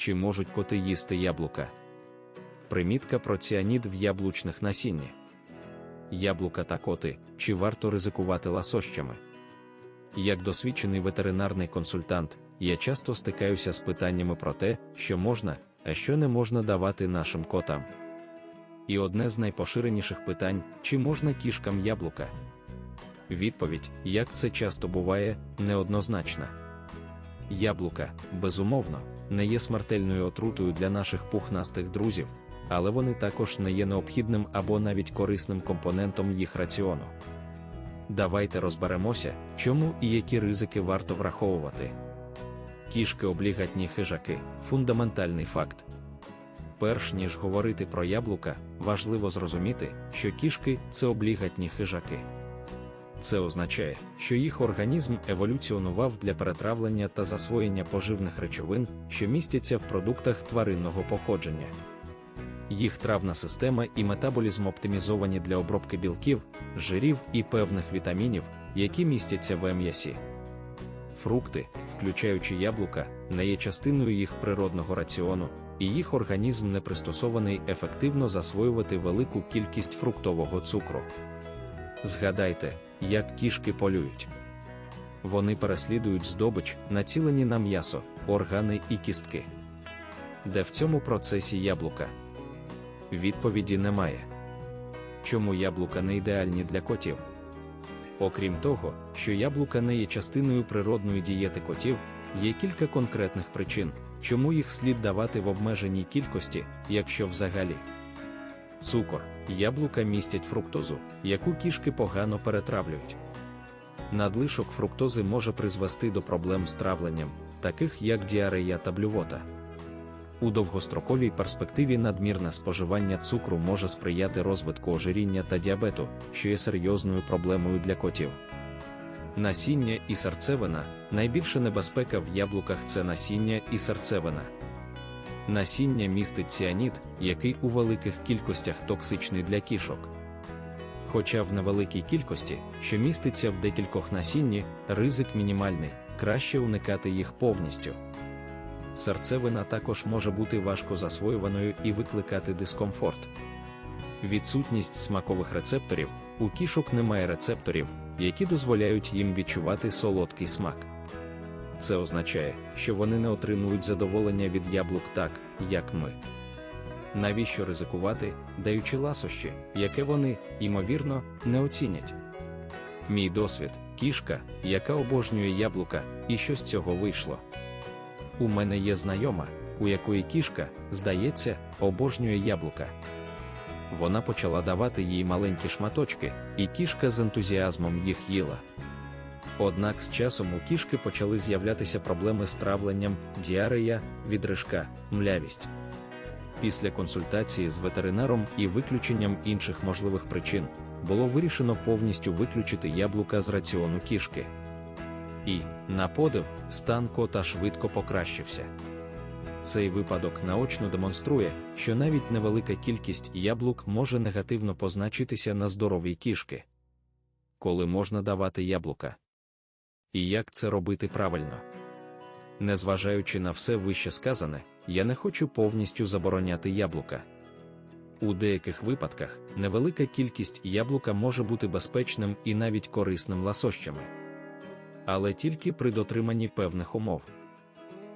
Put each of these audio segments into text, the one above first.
чи можуть коти їсти яблука. Примітка про ціанід в яблучних насінні. Яблука та коти, чи варто ризикувати ласощами? Як досвідчений ветеринарний консультант, я часто стикаюся з питаннями про те, що можна, а що не можна давати нашим котам. І одне з найпоширеніших питань: чи можна кішкам яблука? Відповідь, як це часто буває, неоднозначна. Яблука, безумовно, не є смертельною отрутою для наших пухнастих друзів, але вони також не є необхідним або навіть корисним компонентом їх раціону. Давайте розберемося, чому і які ризики варто враховувати. Кішки облігатні хижаки фундаментальний факт. Перш ніж говорити про яблука, важливо зрозуміти, що кішки це облігатні хижаки. Це означає, що їх організм еволюціонував для перетравлення та засвоєння поживних речовин, що містяться в продуктах тваринного походження. Їх травна система і метаболізм оптимізовані для обробки білків, жирів і певних вітамінів, які містяться в м'ясі. Фрукти, включаючи яблука, не є частиною їх природного раціону, і їх організм не пристосований ефективно засвоювати велику кількість фруктового цукру. Згадайте, як кішки полюють. Вони переслідують здобич, націлені на м'ясо, органи і кістки. Де в цьому процесі яблука? Відповіді немає. Чому яблука не ідеальні для котів? Окрім того, що яблука не є частиною природної дієти котів, є кілька конкретних причин, чому їх слід давати в обмеженій кількості, якщо взагалі. Цукор, яблука містять фруктозу, яку кішки погано перетравлюють. Надлишок фруктози може призвести до проблем з травленням, таких як діарея та блювота. У довгостроковій перспективі надмірне споживання цукру може сприяти розвитку ожиріння та діабету, що є серйозною проблемою для котів. Насіння і серцевина найбільша небезпека в яблуках це насіння і серцевина. Насіння містить ціаніт, який у великих кількостях токсичний для кішок. Хоча в невеликій кількості, що міститься в декількох насінні, ризик мінімальний, краще уникати їх повністю. Серцевина також може бути важко засвоюваною і викликати дискомфорт. Відсутність смакових рецепторів у кішок немає рецепторів, які дозволяють їм відчувати солодкий смак. Це означає, що вони не отримують задоволення від яблук так, як ми. Навіщо ризикувати, даючи ласощі, яке вони, ймовірно, не оцінять? Мій досвід кішка, яка обожнює яблука, і що з цього вийшло. У мене є знайома, у якої кішка, здається, обожнює яблука. Вона почала давати їй маленькі шматочки, і кішка з ентузіазмом їх їла. Однак з часом у кішки почали з'являтися проблеми з травленням, діарея, відрижка, млявість. Після консультації з ветеринаром і виключенням інших можливих причин було вирішено повністю виключити яблука з раціону кішки. І, на подив, стан кота швидко покращився. Цей випадок наочно демонструє, що навіть невелика кількість яблук може негативно позначитися на здоров'ї кішки. Коли можна давати яблука. І як це робити правильно? Незважаючи на все вище сказане, я не хочу повністю забороняти яблука. У деяких випадках невелика кількість яблука може бути безпечним і навіть корисним ласощами. Але тільки при дотриманні певних умов.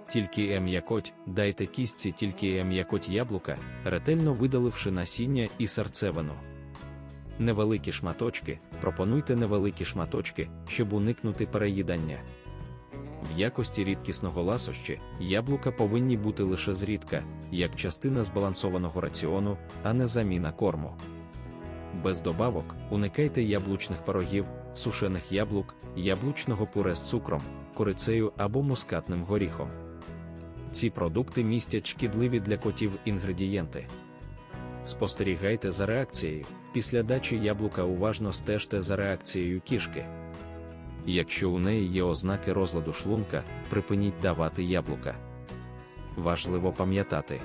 Тільки м'якоть, дайте кістці тільки м'якоть яблука, ретельно видаливши насіння і серцевину. Невеликі шматочки, пропонуйте невеликі шматочки, щоб уникнути переїдання. В якості рідкісного ласощі яблука повинні бути лише зрідка, як частина збалансованого раціону, а не заміна корму. Без добавок уникайте яблучних пирогів, сушених яблук, яблучного пюре з цукром, корицею або мускатним горіхом. Ці продукти містять шкідливі для котів інгредієнти. Спостерігайте за реакцією. Після дачі яблука уважно стежте за реакцією кішки. Якщо у неї є ознаки розладу шлунка, припиніть давати яблука. Важливо пам'ятати.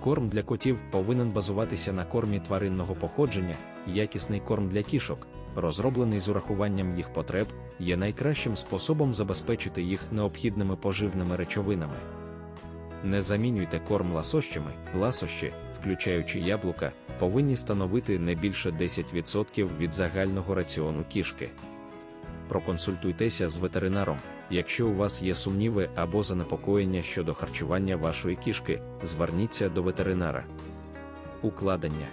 Корм для котів повинен базуватися на кормі тваринного походження, якісний корм для кішок, розроблений з урахуванням їх потреб, є найкращим способом забезпечити їх необхідними поживними речовинами. Не замінюйте корм ласощами, ласощі, включаючи яблука, повинні становити не більше 10% від загального раціону кішки. Проконсультуйтеся з ветеринаром, якщо у вас є сумніви або занепокоєння щодо харчування вашої кішки, зверніться до ветеринара. Укладення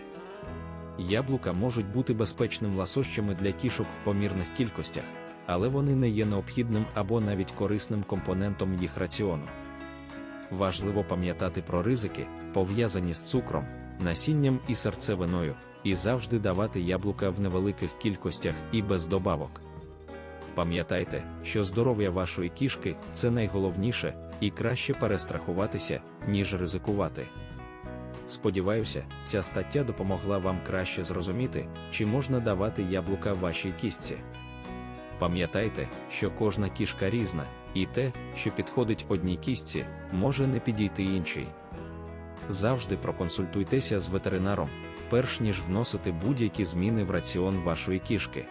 Яблука можуть бути безпечним ласощами для кішок в помірних кількостях, але вони не є необхідним або навіть корисним компонентом їх раціону. Важливо пам'ятати про ризики, пов'язані з цукром, насінням і серцевиною, і завжди давати яблука в невеликих кількостях і без добавок. Пам'ятайте, що здоров'я вашої кішки це найголовніше, і краще перестрахуватися, ніж ризикувати. Сподіваюся, ця стаття допомогла вам краще зрозуміти, чи можна давати яблука вашій кістці. Пам'ятайте, що кожна кішка різна, і те, що підходить одній кістці, може не підійти іншій. Завжди проконсультуйтеся з ветеринаром, перш ніж вносити будь-які зміни в раціон вашої кішки.